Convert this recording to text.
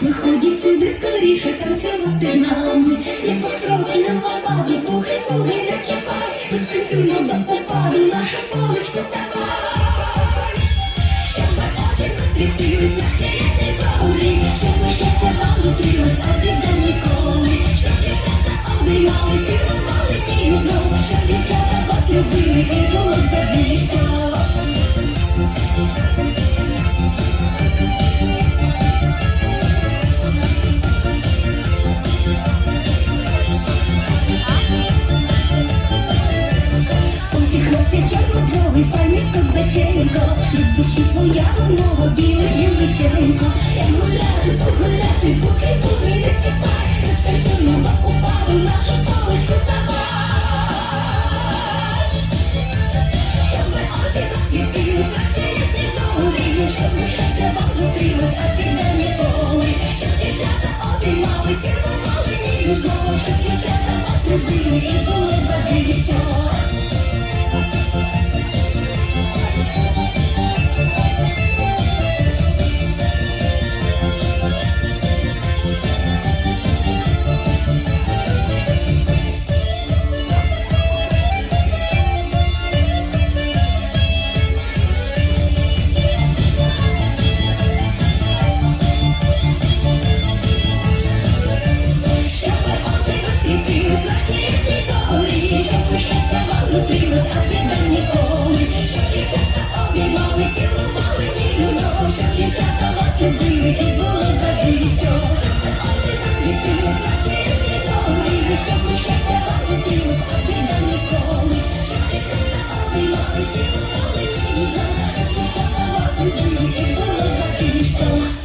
Виходіть сюди скоріше танцювати нами. Не фокстрот, не лопату, пухи, пухи не чіпай. Затанцюймо до упаду, нашу полочку давай зорі Щоб щастя вам зустрілось, а біда ніколи Щоб дівчата обіймали, цілували ніжно Щоб дівчата вас і було завіщо хлопче чорнобровий, файний козаченько, від душі твоя розмова, цілували обіймали, цілували і знову, що дівчата вас любили, і було завжди що. Очі засвітились, наче різні зорі, щоб ми вам зустрілось, а біда ніколи, що дівчата вас любили, і було що.